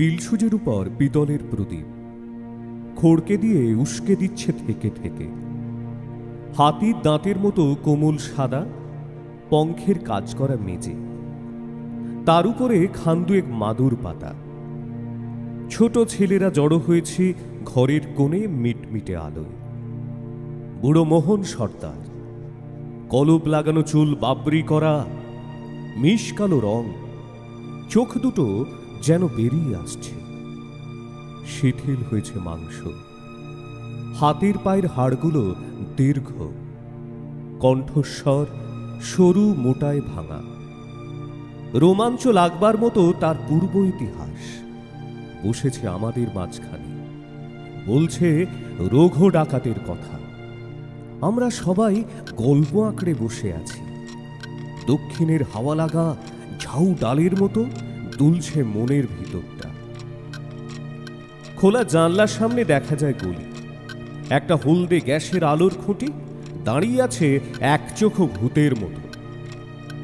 পিলসুজের উপর পিতলের প্রদীপ। খড়কে দিয়ে উস্কে দিচ্ছে থেকে থেকে হাতির দাঁতের মতো কোমল সাদা, পঙ্খের কাজ করা মেজে। তার উপরে খান্দুয়েক মাদুর পাতা। ছোট ছেলেরা জড়ো হয়েছে ঘরের কোণে মিটমিটে আলোয়। বুড়ো মোহন সর্দার কলব লাগানো চুল বাবরি করা, মিশ কালো রং, চোখ দুটো যেন বেরিয়ে আসছে। শিথিল হয়েছে মাংস। হাতের পায়ের হাড়গুলো দীর্ঘ। কণ্ঠস্বর সরু মোটায় ভাঙা। রোমাঞ্চ লাগবার মতো তার পূর্ব ইতিহাস। বসেছে আমাদের মাঝখানে। বলছে রোঘ ডাকাতের কথা। আমরা সবাই গল্প আঁকড়ে বসে আছি। দক্ষিণের হাওয়া লাগা ঝাউ ডালের মতো দুলছে মনের ভিতরটা। খোলা জানলার সামনে দেখা যায় গলি। একটা হলদে গ্যাসের আলোর খুঁটি দাঁড়িয়ে আছে এক চোখ ভূতের মতো।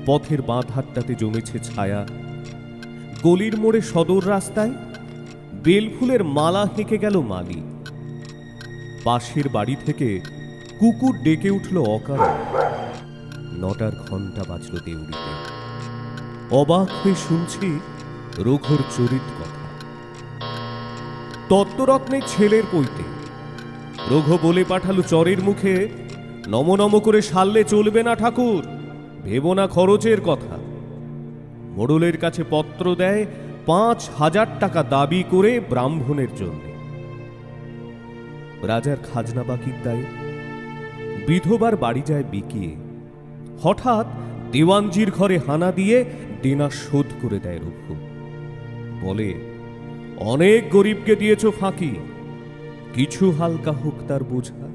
পথের বাঁ ধারটাতে জমেছে ছায়া। গলির মোড়ে সদর রাস্তায় বেলফুলের মালা হেঁকে গেল মালি। পাশের বাড়ি থেকে কুকুর ডেকে উঠল অকারণ। নটার ঘণ্টা বাজল দেউড়িতে অবাক হয়ে শুনছি রঘুর চরিত কথা। তত্ত্বরত্নের ছেলের পৈতে রঘু বলে পাঠালো চরের মুখে, নম নম করে সারলে চলবে না ঠাকুর, ভেবো না খরচের কথা। মোড়লের কাছে পত্র দেয় পাঁচ হাজার টাকা দাবি করে ব্রাহ্মণের জন্য। রাজার খাজনা বাকির দায় বিধবার বাড়ি যায় বিকিয়ে। হঠাৎ দেওয়ানজির ঘরে হানা দিয়ে দেনা শোধ করে দেয় রঘু। বলে, অনেক গরিবকে দিয়েছ ফাঁকি। কিছু হালকা হোক তার বোঝা।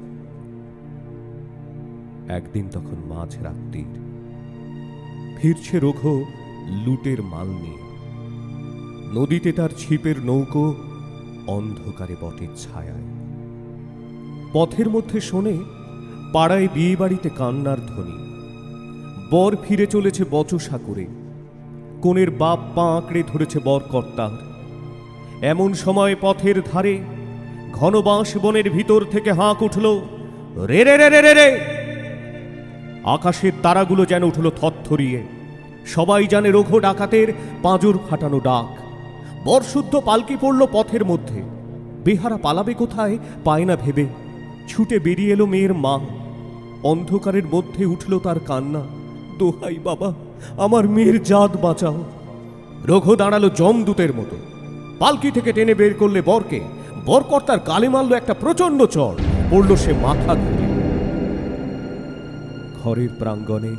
একদিন তখন মাঝ রাত্রির। ফিরছে রঘু লুটের মাল নিয়ে। নদীতে তার ছিপের নৌকো অন্ধকারে বটের ছায়ায়। পথের মধ্যে শোনে পাড়ায় বিয়ে বাড়িতে কান্নার ধ্বনি। বর ফিরে চলেছে বচসা করে। কোণের বাপ পা আঁকড়ে ধরেছে বর কর্তার এমন সময় পথের ধারে ঘন বাঁশ বনের ভিতর থেকে হাঁক উঠল, রে রে রে রে রে রে! আকাশের তারাগুলো যেন উঠল থরথরিয়ে। সবাই জানে রঘু ডাকাতের পাঁজর ফাটানো ডাক। বরশুদ্ধ পালকি পড়ল পথের মধ্যে। বেহারা পালাবে কোথায় পায় না ভেবে। ছুটে বেরিয়ে এলো মেয়ের মা। অন্ধকারের মধ্যে উঠল তার কান্না। দোহাই বাবা। আমার মেয়ের জাত বাঁচাও। রঘু দাঁড়াল জমদূতের মতো। পালকি থেকে টেনে বের করলে বরকে। বরকর্তার গালে মারল একটা প্রচণ্ড চড় পড়ল সে মাথা ঘুরে ঘরের প্রাঙ্গণে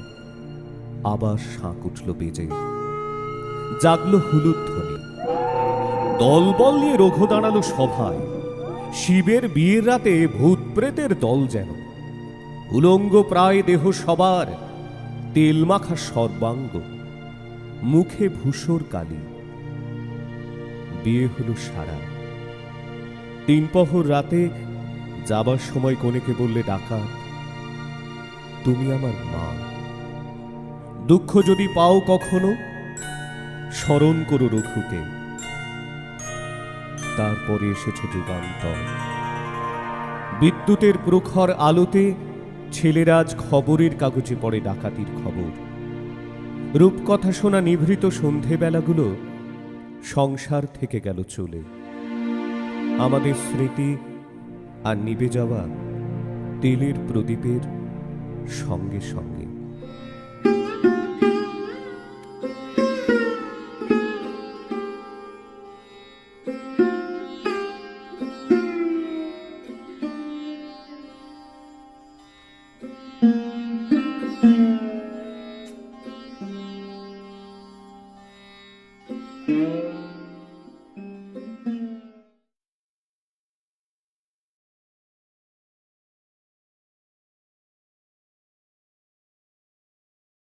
আবার শাঁক উঠল বেজে। জাগলো হুলুদ ধ্বনি। দলবল নিয়ে রঘু দাঁড়াল সভায়। শিবের বিয়ের রাতে ভূত প্রেতের দল যেন। উলঙ্গ প্রায় দেহ সবার। তেল মাখা সর্বাঙ্গ, মুখে ভূষর কালি। বিয়ে হলো সারা। তিন পহর রাতে যাবার সময় কনেকে বললে, ডাকাত, তুমি আমার মা। দুঃখ যদি পাও কখনো, স্মরণ করো রঘুকে। তারপরে এসেছে যুগান্তর। বিদ্যুতের প্রখর আলোতে ছেলেরাজ খবরের কাগজে পড়ে ডাকাতির খবর। রূপকথা শোনা নিভৃত সন্ধেবেলাগুলো সংসার থেকে গেল চলে। আমাদের স্মৃতি আর নিবে যাওয়া তেলের প্রদীপের সঙ্গে সঙ্গে।